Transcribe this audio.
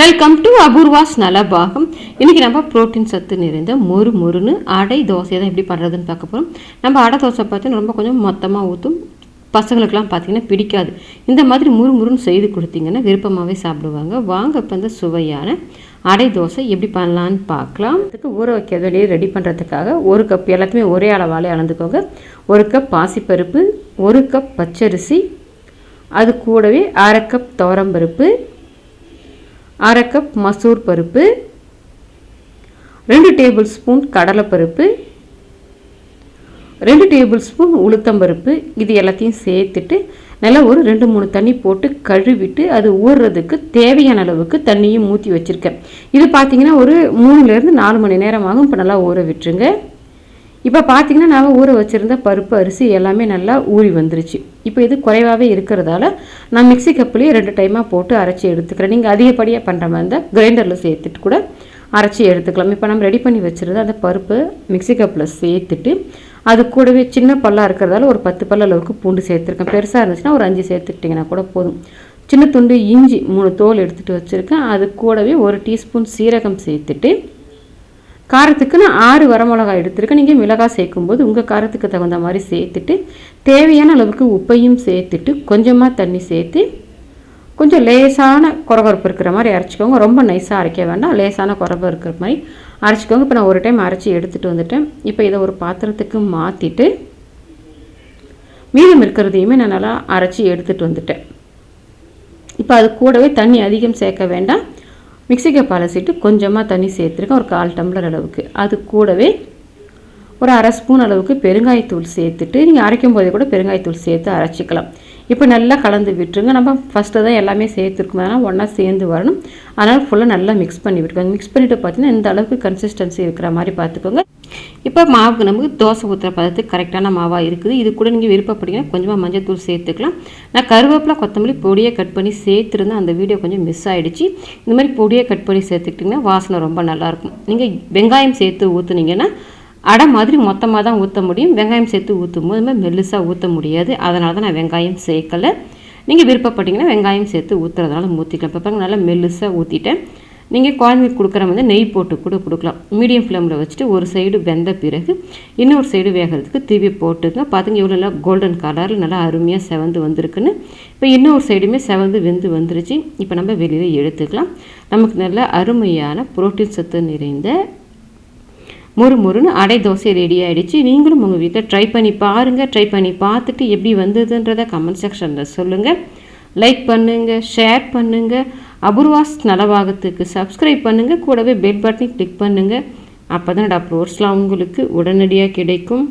Welcome to Apoorva's Nalabagam இன்றைக்கி நம்ம protein சத்து நிறைந்த மொறு மொறுன்னு அடை தோசை தான் எப்படி பண்ணுறதுன்னு பார்க்க போகிறோம் நம்ம அடை தோசை பார்த்தீங்கன்னா ரொம்ப கொஞ்சம் மொத்தமாக ஊற்றும் பசங்களுக்கெல்லாம் பார்த்தீங்கன்னா பிடிக்காது. இந்த மாதிரி முறுமுறுன்னு செய்து கொடுத்தீங்கன்னா விருப்பமாகவே சாப்பிடுவாங்க. வாங்க இப்போ இந்த சுவையான அடை தோசை எப்படி பண்ணலான்னு பார்க்கலாம். அதுக்கு ஊற வைக்கிறது வெளியே ரெடி பண்ணுறதுக்காக ஒரு கப் எல்லாத்தையுமே ஒரே அளவாலே அளந்துக்கோங்க. ஒரு கப் பாசிப்பருப்பு ஒரு கப் பச்சரிசி அது கூடவே அரை கப் துவரம்பருப்பு அரை கப் மசூர் பருப்பு ரெண்டு டேபிள் ஸ்பூன் கடலைப்பருப்பு ரெண்டு டேபிள் ஸ்பூன் உளுத்தம்பருப்பு இது எல்லாத்தையும் சேர்த்துட்டு நல்லா ஒரு ரெண்டு மூணு தண்ணி போட்டு கழுவிட்டு அது ஊறுறதுக்கு தேவையான அளவுக்கு தண்ணியும் ஊற்றி வச்சுருக்கேன். இது பார்த்தீங்கன்னா ஒரு மூணுலேருந்து நாலு மணி நேரம் ஆகும். இப்போ நல்லா ஊற விட்டுருங்க. இப்போ பார்த்திங்கன்னா நான் ஊற வச்சுருந்த பருப்பு அரிசி எல்லாமே நல்லா ஊறி வந்துருச்சு. இப்போ இது குறைவாகவே இருக்கிறதால நான் மிக்சி கப்புலேயே ரெண்டு டைமாக போட்டு அரைச்சி எடுத்துக்கிறேன். நீங்கள் அதிகப்படியாக பண்ணுற மாதிரி இருந்தால் கிரைண்டரில் சேர்த்துட்டு கூட அரைச்சி எடுத்துக்கலாம். இப்போ நம்ம ரெடி பண்ணி வச்சுருந்த அந்த பருப்பு மிக்சி கப்பில் சேர்த்துட்டு அது கூடவே சின்ன பல்லாக இருக்கிறதால ஒரு பத்து பல்ல அளவுக்கு பூண்டு சேர்த்துருக்கேன். பெருசாக இருந்துச்சுன்னா ஒரு அஞ்சு சேர்த்துக்கிட்டிங்கன்னா கூட போதும். சின்ன துண்டு இஞ்சி மூணு தோல் எடுத்துகிட்டு வச்சுருக்கேன். அது கூடவே ஒரு டீஸ்பூன் சீரகம் சேர்த்துட்டு காரத்துக்கு நான் ஆறு வரமிளகாய் எடுத்துருக்கேன் நீங்கள் மிளகாய் சேர்க்கும்போது உங்கள் காரத்துக்கு தகுந்த மாதிரி சேர்த்துட்டு தேவையான அளவுக்கு உப்பையும் சேர்த்துட்டு கொஞ்சமாக தண்ணி சேர்த்து கொஞ்சம் லேசான குறவரப்பு இருக்கிற மாதிரி அரைச்சிக்கோங்க. ரொம்ப நைஸாக அரைக்க வேண்டாம். லேசான குறவு இருக்கிற மாதிரி அரைச்சிக்கோங்க. இப்போ நான் ஒரு டைம் அரைச்சி எடுத்துகிட்டு வந்துட்டேன். இப்போ இதை ஒரு பாத்திரத்துக்கு மாற்றிட்டு மீதம் இருக்கிறதையுமே நான் நல்லா அரைச்சி எடுத்துகிட்டு வந்துட்டேன். இப்போ அது கூடவே தண்ணி அதிகம் சேர்க்க வேண்டாம். மிக்சிக்கு பழசிட்டு கொஞ்சமாக தண்ணி சேர்த்துருக்கேன் ஒரு கால் டம்ளர் அளவுக்கு. அது கூடவே ஒரு அரை ஸ்பூன் அளவுக்கு பெருங்காயத்தூள் சேர்த்துட்டு நீங்கள் அரைக்கும் போதே கூட பெருங்காயத்தூள் சேர்த்து அரைச்சிக்கலாம். இப்போ நல்லா கலந்து விட்டுருங்க. நம்ம ஃபஸ்ட்டு தான் எல்லாமே சேர்த்துருக்கோம். அதனால் ஒன்றா சேர்ந்து வரணும். அதனால் ஃபுல்லாக நல்லா மிக்ஸ் பண்ணி விட்டுருக்கோங்க மிக்ஸ் பண்ணிவிட்டு பார்த்தீங்கன்னா இந்த அளவுக்கு கன்சிஸ்டன்சி இருக்கிற மாதிரி பார்த்துக்கோங்க இப்போ மாவுக்கு நமக்கு தோசை ஊற்றுற பதத்துக்கு கரெக்டான மாவாக இருக்குது. இது கூட நீங்கள் விருப்பப்பட்டீங்கன்னா கொஞ்சமாக மஞ்சள் தூள் சேர்த்துக்கலாம். நான் கருவேப்பிலை கொத்தமல்லி பொடியை கட் பண்ணி சேர்த்துருந்தேன் அந்த வீடியோ கொஞ்சம் மிஸ் ஆகிடுச்சு இந்த மாதிரி பொடியை கட் பண்ணி சேர்த்துக்கிட்டிங்கன்னா வாசனை ரொம்ப நல்லாயிருக்கும் நீங்கள் வெங்காயம் சேர்த்து ஊற்றுனீங்கன்னா அடை மாதிரி மொத்தமாக தான் ஊற்ற முடியும். வெங்காயம் சேர்த்து ஊற்றும் போது நம்ம மெல்லுசாக ஊற்ற முடியாது. அதனால தான் நான் வெங்காயம் சேர்க்கலை. நீங்கள் விருப்பப்பட்டீங்கன்னா வெங்காயம் சேர்த்து ஊற்றுறதுனால ஊற்றிக்கலாம் இப்போ பாருங்கள் நல்லா மெல்லுசாக ஊற்றிட்டேன் நீங்கள் குழந்தைக்கு கொடுக்குற வந்து நெய் போட்டு கூட கொடுக்கலாம். மீடியம் ஃப்ளேமில் வச்சுட்டு ஒரு சைடு வெந்த பிறகு இன்னொரு சைடு வேகிறதுக்கு தீவி போட்டுங்க பார்த்துங்க இவ்வளோ நல்லா கோல்டன் கலரில் நல்லா அருமையாக செவந்து வந்திருக்குன்னு. இப்போ இன்னொரு சைடுமே செவந்து வெந்து வந்துருச்சு. இப்போ நம்ம வெளியில் எடுத்துக்கலாம். நமக்கு நல்ல அருமையான புரோட்டீன் சத்து நிறைந்த முறுமுறுன்னு அடை தோசை ரெடி ஆகிடுச்சு நீங்களும் உங்கள் வீட்டில் ட்ரை பண்ணி பாருங்கள் ட்ரை பண்ணி பார்த்துட்டு எப்படி வந்ததுன்றதை கமெண்ட் செக்ஷனில் சொல்லுங்கள் லைக் பண்ணுங்கள் ஷேர் பண்ணுங்கள் அபூர்வாஸ் நலவாகத்துக்கு சப்ஸ்கிரைப் பண்ணுங்கள் கூடவே பெல் பட்டனை கிளிக் பண்ணுங்கள் அப்போ தான் அப்ரோட்ஸ்லாம் உங்களுக்கு உடனடியாக கிடைக்கும்.